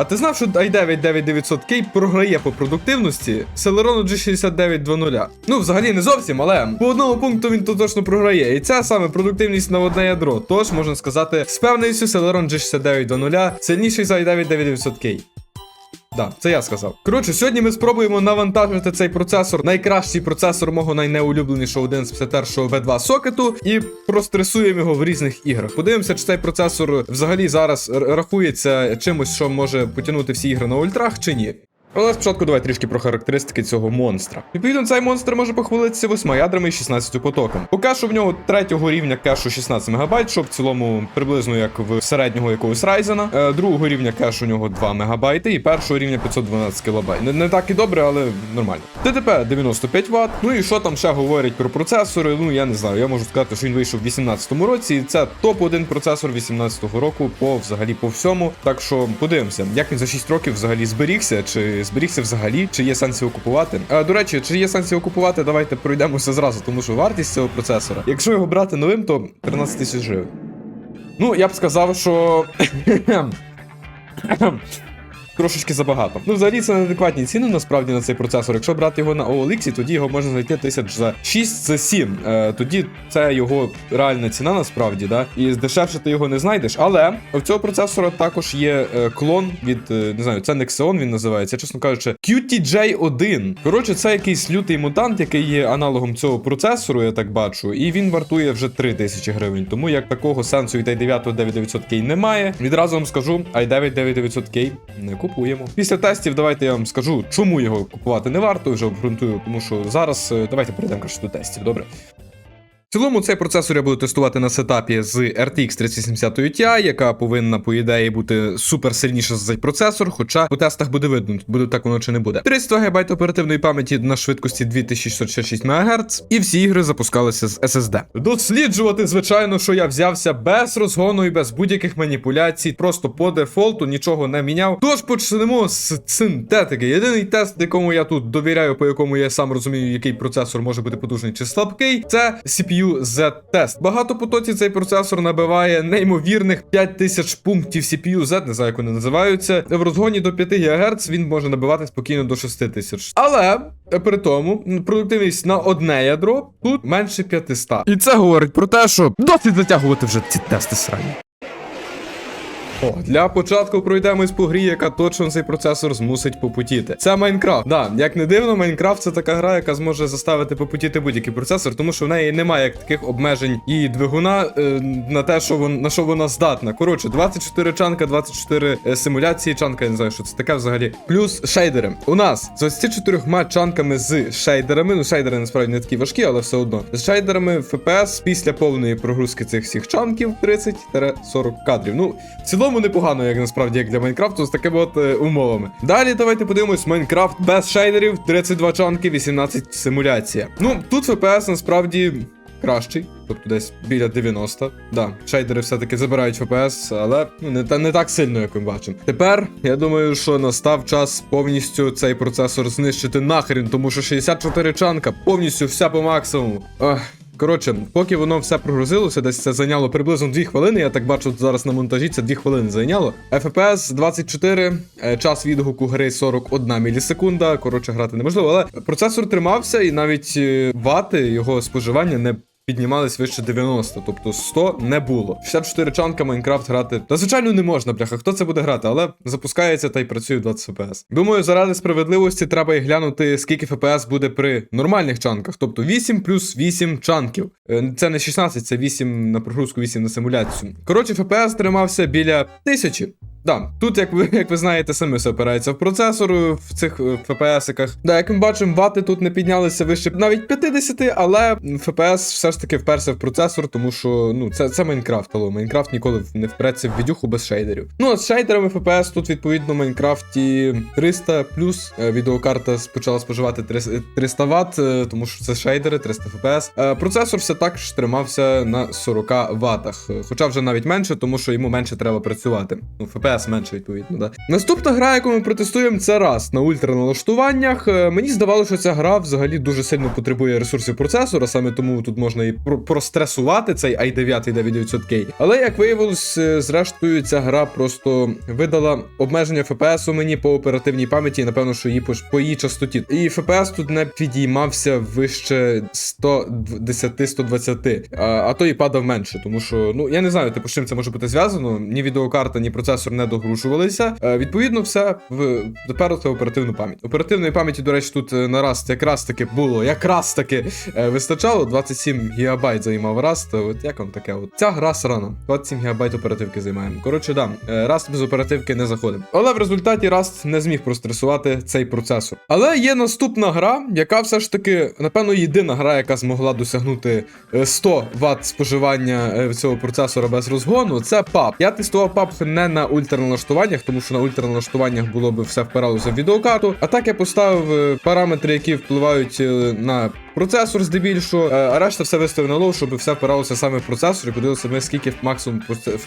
А ти знав, що i9 9900K програє по продуктивності Celeron G6920? Ну, взагалі не зовсім, але по одному пункту він то точно програє. І це саме продуктивність на одне ядро. Тож можна сказати, з певністю Celeron G6920 сильніший за i9 9900K. Да, це я сказав. Коротше, сьогодні ми спробуємо навантажити цей процесор, найкращий процесор мого найнеулюбленішого 151 V2 сокету, і простресуємо його в різних іграх. Подивимося, чи цей процесор взагалі зараз рахується чимось, що може потягнути всі ігри на ультрах, чи ні. Але спочатку давай трішки про характеристики цього монстра. Відповідно, цей монстр може похвалитися 8 ядрами і 16 потоком. Поки що в нього третього рівня кешу 16 МБ, що в цілому приблизно як в середнього якогось Ryzen. Е, другого рівня кешу у нього 2 МБ і першого рівня 512 КБ. Не, не так і добре, але нормально. ТТП 95 Вт. Ну і що там ще говорять про процесори? Ну я не знаю. Я можу сказати, що він вийшов в 18-му році, і це топ-1 процесор 18-го року по взагалі по всьому. Так що подивимося, як він за 6 років взагалі зберігся, чи зберігся взагалі, чи є сенс його купувати. А, до речі, чи є сенс його купувати, давайте пройдемося зразу, тому що вартість цього процесора, якщо його брати новим, то 13 тисяч гривень. Ну, я б сказав, що. Трошечки забагато. Ну, взагалі, це неадекватні ціни насправді на цей процесор. Якщо брати його на OLX, тоді його можна знайти тисяч за 6 за 7. Е, тоді це його реальна ціна насправді, да? І дешевше ти його не знайдеш. Але в цього процесора також є е, клон від, е, не знаю, це Nexeon він називається, чесно кажучи, QTJ1. Коротше, це якийсь лютий мутант, який є аналогом цього процесору, я так бачу, і він вартує вже 3 тисячі гривень. Тому як такого сенсу від i9 9900K немає. Відразу вам скажу, i9 9900K не купуємо. Після тестів давайте я вам скажу, чому його купувати не варто, вже обґрунтую, тому що зараз е, давайте перейдемо краще до тестів, добре? В цілому цей процесор я буду тестувати на сетапі з RTX 3070 Ti, яка повинна, по ідеї, бути супер сильніша за цей процесор, хоча по тестах буде видно, буде так воно чи не буде. 32 ГБ оперативної пам'яті на швидкості 2666 МГц, і всі ігри запускалися з SSD. Досліджувати, звичайно, що я взявся без розгону і без будь-яких маніпуляцій, просто по дефолту нічого не міняв. Тож почнемо з синтетики. Єдиний тест, якому я тут довіряю, по якому я сам розумію, який процесор може бути потужний чи слабкий, це CPU Z-тест. Багато потоці цей процесор набиває неймовірних 5000 пунктів CPU Z, не знаю, як вони називаються. В розгоні до 5 ГГц він може набивати спокійно до 6000. Але при тому продуктивність на одне ядро тут менше 500. І це говорить про те, що досить затягувати вже ці тести срані. О, для початку пройдемось по грі, яка точно цей процесор змусить попутіти. Це Майнкрафт. Да, як не дивно, Майнкрафт це така гра, яка зможе заставити попутіти будь-який процесор, тому що в неї немає як таких обмежень і двигуна е, на те, що вон, на що вона здатна. Коротше, 24 чанка, 24 е, симуляції чанка, я не знаю, що це таке взагалі. Плюс шейдери. У нас з 24 чанками з шейдерами. Ну, шейдери насправді не такі важкі, але все одно. З шейдерами FPS після повної прогрузки цих всіх чанків 30-40 кадрів. Ну, в цілому непогано, як насправді, як для Майнкрафту, з такими от е, умовами. Далі давайте подивимось Майнкрафт без шейдерів, 32 чанки, 18 симуляція. Ну, тут FPS насправді. Кращий, тобто десь біля 90. Да, шейдери все-таки забирають FPS, але ну, не, не так сильно, як ми бачимо. Тепер я думаю, що настав час повністю цей процесор знищити нахрен, тому що 64 чанка повністю вся по максимуму. Ох. Коротше, поки воно все прогрузилося, десь це зайняло приблизно 2 хвилини. Я так бачу зараз на монтажі, це 2 хвилини зайняло. FPS 24, е, час відгуку гри 41 мілісекунда. Коротше, грати неможливо, але процесор тримався, і навіть е, вати його споживання не. Піднімались вище 90, тобто 100 не було. 64 чанка Майнкрафт грати. Та звичайно не можна, бляха. Хто це буде грати? Але запускається та й працює 20 FPS. Думаю, заради справедливості треба і глянути, скільки FPS буде при нормальних чанках. Тобто 8 плюс 8 чанків. Е, Це не 16, це 8 на прогрузку, 8 на симуляцію. Коротше, FPS тримався біля тисячі. Да, тут, як ви як ви знаєте, самі все опирається в процесор в цих е, FPS-иках. Да, як ми бачимо, вати тут не піднялися вище навіть 50, але FPS все ж таки вперся в процесор, тому що ну це, це Майнкрафт, але Майнкрафт ніколи не впреться в відюху без шейдерів. Ну а з шейдерами FPS тут відповідно в Майнкрафті 300 плюс е, відеокарта почала споживати 300 Вт, е, тому що це шейдери, 300 FPS. Е, Процесор все також тримався на 40 ватах, хоча вже навіть менше, тому що йому менше треба працювати. Ну, FPS FPS менше, відповідно. Да. Наступна гра, яку ми протестуємо, це раз на ультраналаштуваннях. Е, Мені здавалося, що ця гра взагалі дуже сильно потребує ресурсів процесора, саме тому тут можна і простресувати цей i9 9900K. Але як виявилось, е, зрештою, ця гра просто видала обмеження FPS у мені по оперативній пам'яті, і напевно, що її по, по її частоті. І FPS тут не підіймався вище 110-120, а, а то і падав менше, тому що ну я не знаю, типу, з чим це може бути зв'язано. Ні відеокарта, ні процесор не догружувалися. Е, відповідно, все в тепер це оперативну пам'ять. Оперативної пам'яті, до речі, тут е, на Rust якраз таки було, якраз таки е, вистачало. 27 гігабайт займав Rust. От як вам таке? От ця гра срана. 27 гігабайт оперативки займаємо. Коротше, да, Rust без оперативки не заходить. Але в результаті Rust не зміг простресувати цей процесор. Але є наступна гра, яка все ж таки, напевно, єдина гра, яка змогла досягнути е, 100 Вт споживання цього процесора без розгону. Це PUBG. Я тестував PUBG не на ультраналаштуваннях, тому що на ультраналаштуваннях було б все впиралося в відеокарту. А так я поставив е, параметри, які впливають е, на процесор здебільшого, е, а решта все виставив на лоу, щоб все впиралося саме в процесор і подивилися ми, скільки максимум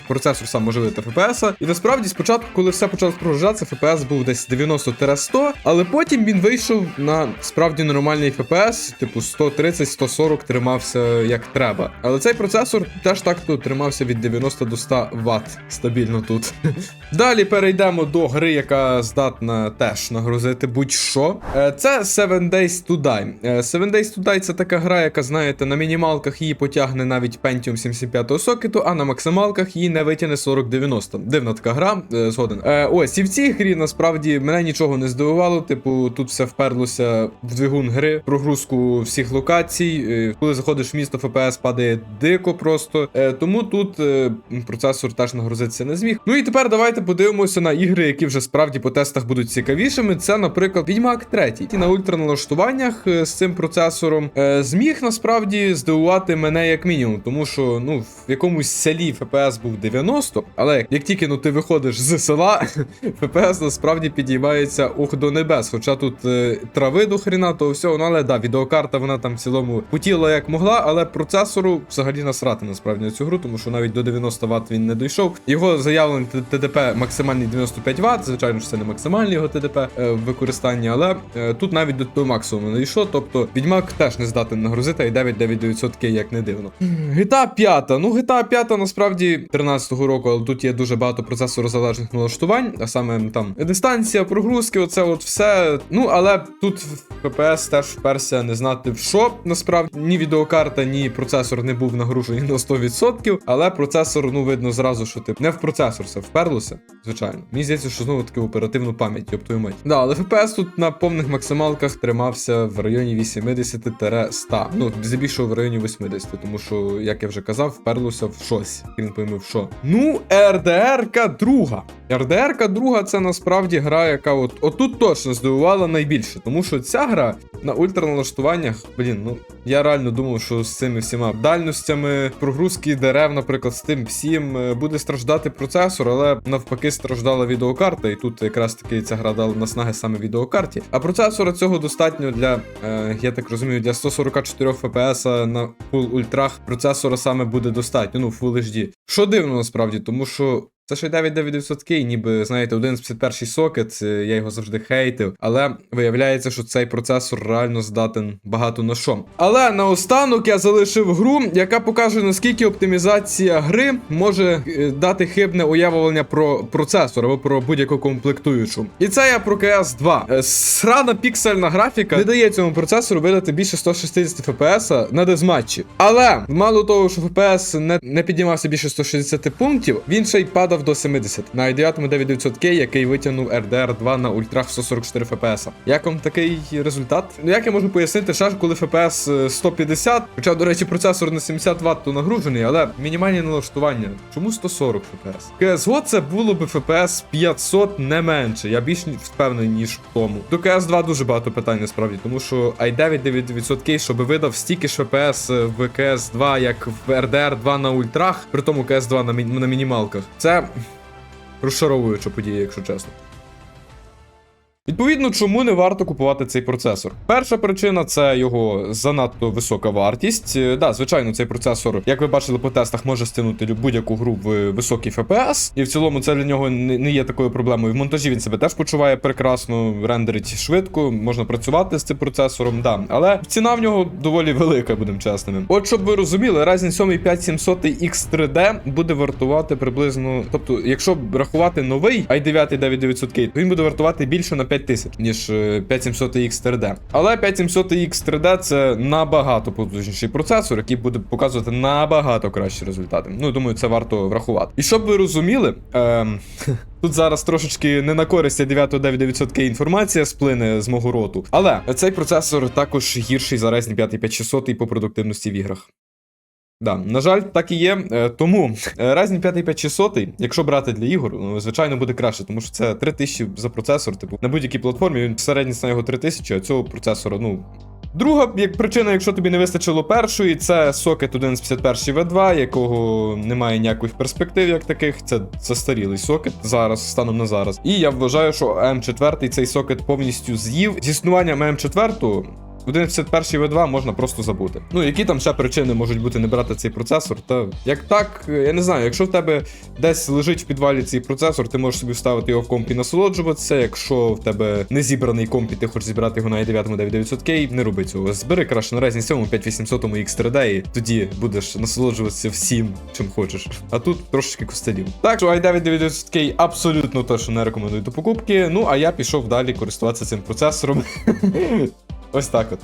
процесор сам може видати FPS. І насправді спочатку, коли все почало прогружатися, FPS був десь 90-100, але потім він вийшов на справді нормальний FPS, типу 130-140 тримався як треба. Але цей процесор теж так тут тримався від 90 до 100 Вт стабільно тут. Далі перейдемо до гри, яка здатна теж нагрузити будь-що. Е, Це Seven Days to Die. Е, Seven Days to це така гра, яка, знаєте, на мінімалках її потягне навіть Pentium 75 сокету, а на максималках її не витягне 4090. Дивна така гра, е, згоден. Е, ось, і в цій грі насправді мене нічого не здивувало. Типу, тут все вперлося в двигун гри, прогрузку всіх локацій. Е, Коли заходиш в місто, FPS падає дико просто. Е, Тому тут е, процесор теж нагрузитися не зміг. Ну і тепер давайте подивимося на ігри, які вже справді по тестах будуть цікавішими. Це, наприклад, Відьмак 3. І на ультраналаштуваннях е, з цим процесором е, зміг насправді здивувати мене як мінімум, тому що ну в якомусь селі FPS був 90, але як тільки ну ти виходиш з села, FPS насправді підіймається ух до небес. Хоча тут е, трави до хрена, то всього, ну але да, відеокарта вона там в цілому хотіла як могла, але процесору взагалі насрати насправді на цю гру, тому що навіть до 90 Вт він не дійшов. Його заявлений ТДП максимальний 95 Вт. Звичайно ж, це не максимальний його ТДП е, в але тут навіть до максимуму не дійшло. Тобто Відьмак теж не здатен нагрузити, а й 9-9900 як не дивно. GTA 5. Ну, GTA 5 насправді 13-го року, але тут є дуже багато процесорозалежних налаштувань, а саме там дистанція, прогрузки, оце от все. Ну, але тут FPS теж вперся не знати в що. Насправді ні відеокарта, ні процесор не був нагружений на 100%, але процесор, ну видно зразу, що тип не в процесор все вперлося, звичайно. Мені здається, що знову таки оперативну пам'ять, йоб твою мать. Да, але FPS тут на повних максималках тримався в районі 80-100. Ну, здебільшого в районі 80, тому що, як я вже казав, вперлося в щось. Він поймив, що. Ну, РДР-ка друга. РДР-ка друга це насправді гра, яка от отут точно здивувала найбільше, тому що ця гра на ультраналаштуваннях, блін, ну я реально думав, що з цими всіма дальностями, прогрузки дерев, наприклад, з тим всім е, буде страждати процесор, але навпаки страждала відеокарта, і тут якраз таки ця гра дала наснаги саме відеокарті. А процесора цього достатньо для, е, я так розумію, для 144 FPS на Full ультрах процесора саме буде достатньо, ну Full HD. Що дивно насправді, тому що це ще й 9900K, ніби, знаєте, 151 сокет, е, я його завжди хейтив. Але виявляється, що цей процесор реально здатен багато на що. Але наостанок я залишив гру, яка покаже, наскільки оптимізація гри може е, дати хибне уявлення про процесор або про будь-яку комплектуючу. І це я про cs 2. Е, Срана піксельна графіка не дає цьому процесору видати більше 160 FPS на дезматчі. Але мало того, що FPS не, не піднімався більше 160 пунктів, він ще й падав до 70 на i9 9900K, який витягнув RDR 2 на ультрах 144 FPS. Як вам такий результат? Ну як я можу пояснити, ж коли FPS е, 150, хоча, до речі, процесор на 70 Вт то нагружений, але мінімальні налаштування. Чому 140 FPS? CSGO це було б FPS 500 не менше. Я більш впевнений, ніж в тому. До CS 2 дуже багато питань насправді, тому що i9 9900K, щоб видав стільки ж FPS в CS 2, як в RDR 2 на ультрах, при тому CS 2 на, мі- на мінімалках. Це розчаровуюча подія, якщо чесно. Відповідно, чому не варто купувати цей процесор? Перша причина це його занадто висока вартість. Е, Да, звичайно, цей процесор, як ви бачили по тестах, може стягнути будь-яку гру в високий FPS, і в цілому це для нього не є такою проблемою. В монтажі він себе теж почуває прекрасно, рендерить швидко, можна працювати з цим процесором, да. Але ціна в нього доволі велика, будемо чесними. От щоб ви розуміли, Ryzen 7 5700 X3D буде вартувати приблизно. Тобто, якщо рахувати новий i9 9900K, то він буде вартувати більше на 5000, ніж е, 5700 X3D. Але 5700 X3D це набагато потужніший процесор, який буде показувати набагато кращі результати. Ну, думаю, це варто врахувати. І щоб ви розуміли, ем, Тут зараз трошечки не на користь 99900K інформація сплине з мого роту. Але цей процесор також гірший за Ryzen 5 5600 по продуктивності в іграх. Да, на жаль, так і є. Е, Тому е, Ryzen 5 5600, якщо брати для ігор, ну, звичайно буде краще, тому що це 3000 за процесор. Типу на будь-якій платформі він середній на його 3000, а цього процесора, ну. Друга як причина, якщо тобі не вистачило першої, це сокет 1151 V2, якого немає ніяких перспектив, як таких. Це застарілий сокет зараз, станом на зараз. І я вважаю, що М4 цей сокет повністю з'їв. З існуванням М4 1151 V2 можна просто забути. Ну, які там ще причини можуть бути не брати цей процесор? Та як так, я не знаю, якщо в тебе десь лежить в підвалі цей процесор, ти можеш собі вставити його в комп і насолоджуватися. Якщо в тебе не зібраний комп і ти хочеш зібрати його на i9 9900K, не роби цього. Збери краще на Ryzen 7 5800 X3D, і тоді будеш насолоджуватися всім, чим хочеш. А тут трошечки костелів. Так що i9 9900K абсолютно точно не рекомендую до покупки. Ну а я пішов далі користуватися цим процесором. Ось так от.